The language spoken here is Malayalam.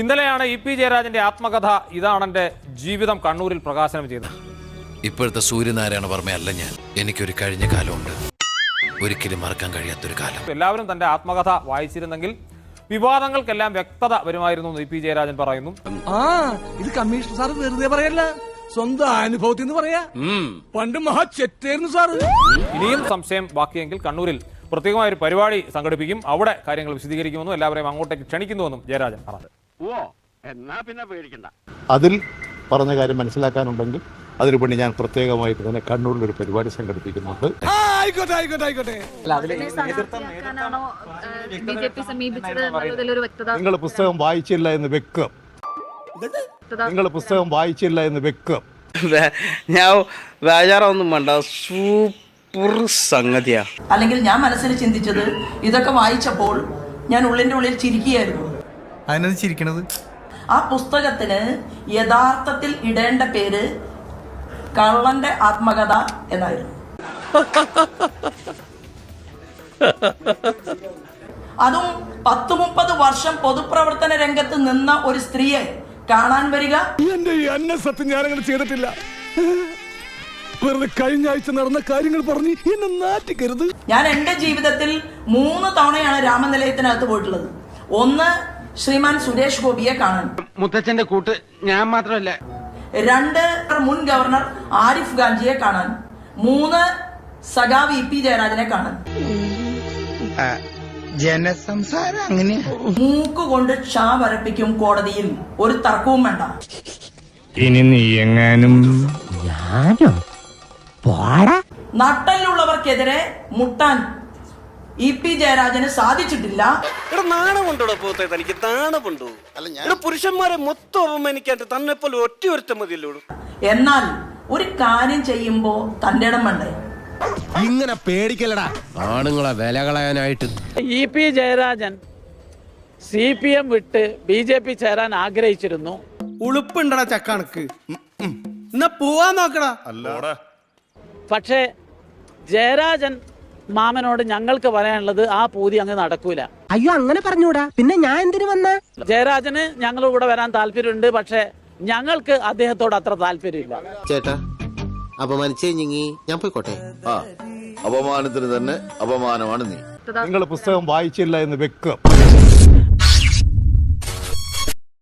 ഇന്നലെയാണ് ഇ പി ജയരാജന്റെ ആത്മകഥ ഇതാണെന്റെ ജീവിതം കണ്ണൂരിൽ പ്രകാശനം ചെയ്തത്. ഇപ്പോഴത്തെ സൂര്യനാരായണ വർമ്മയല്ല ഞാൻ. എനിക്കൊരു കഴിഞ്ഞ കാലമുണ്ട്. ഒരിക്കലും മറക്കാൻ കഴിയാത്തൊരു കാലം. എല്ലാവരും തന്റെ ആത്മകഥ വായിച്ചിരുന്നെങ്കിൽ വിവാദങ്ങൾക്കെല്ലാം വ്യക്തത വരുമായിരുന്നു എന്ന് ഇ പി ജയരാജൻ പറയുന്നു. ആ ഇത് കമ്മീഷണർ സാർ വെറുതെ പറയല്ല. സ്വന്തം അനുഭവത്തിൽ നിന്ന് പറയാ. പണ്ട് മഹാ ചെറ്റായിരുന്നു സാറ്. ഇനിയും സംശയം ബാക്കിയെങ്കിൽ കണ്ണൂരിൽ പ്രത്യേകമായ ഒരു പരിപാടി സംഘടിപ്പിക്കും. അവിടെ കാര്യങ്ങൾ വിശദീകരിക്കുമെന്നും എല്ലാവരെയും അങ്ങോട്ടേക്ക് ക്ഷണിക്കുന്നുവെന്നും ജയരാജൻ പറഞ്ഞു. ഓ എന്നാ പിന്നെ പേടിക്കണ്ട. അതിൽ പറഞ്ഞ കാര്യം മനസ്സിലാക്കാനുണ്ടെങ്കിൽ അതിനു വേണ്ടി ഞാൻ പ്രത്യേകമായിട്ട് തന്നെ കണ്ണൂരിൽ ഒരു പരിപാടി സംഘടിപ്പിക്കുന്നുണ്ട്. നിങ്ങൾ പുസ്തകം വായിച്ചില്ല എന്ന് വെക്കുക നിങ്ങൾ പുസ്തകം വായിച്ചില്ല എന്ന് വെക്കുക വേ- ഞാൻ വേജാറൊന്നും വേണ്ട സൂപ്പർ സംഗതിയാ. അല്ലെങ്കിൽ ഞാൻ മനസ്സിൽ ചിന്തിച്ചത് ഇതൊക്കെ വായിച്ചപ്പോൾ ഞാൻ ഉള്ളിന്റെ ഉള്ളിൽ ചിരിക്കുകയായിരുന്നു. അതിനത് ചിരിക്കണത്? ആ പുസ്തകത്തിന് യഥാർത്ഥത്തിൽ ഇടേണ്ട പേര് കള്ളന്റെ ആത്മകഥ എന്നായിരുന്നു. അതും പത്ത് മുപ്പത് വർഷം പൊതുപ്രവർത്തന രംഗത്ത് നിന്ന ഒരു സ്ത്രീയെ കാണാൻ വരിക. എന്റെ ഈ അന്ന സത്യം ഞാനങ്ങനെ ചെയ്തിട്ടില്ല. വെറുതെ കഴിഞ്ഞ ആഴ്ച നടന്ന കാര്യങ്ങൾ പറഞ്ഞ് എന്നെ ഞാൻ എന്റെ ജീവിതത്തിൽ മൂന്ന് തവണയാണ് രാമനിലയത്തിനകത്ത് പോയിട്ടുള്ളത്. ഒന്ന് ശ്രീമാൻ സുരേഷ് ഗോപിയെ കാണാൻ. മുത്തച്ഛന്റെ കൂട്ട് ഞാൻ മാത്രമല്ല. രണ്ട് മുൻ ഗവർണർ ആരിഫ് ഗാന്ധിയെ കാണാൻ. മൂന്ന് സഖാവ് ഇ പി ജയരാജനെ കാണാൻ. ജനസംസാരം അങ്ങനെ മൂക്ക് കൊണ്ട് ക്ഷാ വരപ്പിക്കും കോടതിയിൽ ഒരു തർക്കവും വേണ്ട. ഇനി നീ എങ്ങാനും നട്ടലിലുള്ളവർക്കെതിരെ മുട്ടാൻ ഇ പി ജയരാജന് സാധിച്ചിട്ടില്ല. പുരുഷന്മാരെ മൊത്തം അപമാനിക്കാണ്ട് തന്നെ പോലെ ഒറ്റ ഒരുത്തം മതിയല്ലോ എന്നാൽ ഒരു കാര്യം ചെയ്യുമ്പോ തന്റെ ഇടം വേണ്ടേ? ഇങ്ങനെ പേടിക്കലടാ ആണുങ്ങളെ വില കളയാനായിട്ട്. E P Jayarajan C P M വിട്ട് ബി ജെ പി ചേരാൻ ആഗ്രഹിച്ചിരുന്നു. ഉളുപ്പുണ്ടടാ ചക്കണക്ക്. എന്നാ പോവാൻ നോക്കടാ. പക്ഷേ ജയരാജൻ മാമനോട് ഞങ്ങൾക്ക് പറയാനുള്ളത് ആ പൂതി അങ്ങ് നടക്കൂല. അയ്യോ അങ്ങനെ പറഞ്ഞൂടാ. പിന്നെ ഞാൻ എന്തിനു വന്ന? ജയരാജന് ഞങ്ങളുടെ കൂടെ വരാൻ താല്പര്യമുണ്ട് പക്ഷേ ഞങ്ങൾക്ക് അദ്ദേഹത്തോട് അത്ര താല്പര്യമില്ല. ചേട്ടാ അപമാനിച്ചേ ഞാൻ പോയിക്കോട്ടെ. അപമാനത്തിന് തന്നെ അപമാനമാണ് നീ. നിങ്ങൾ പുസ്തകം വായിച്ചില്ല എന്ന് വെക്കുക.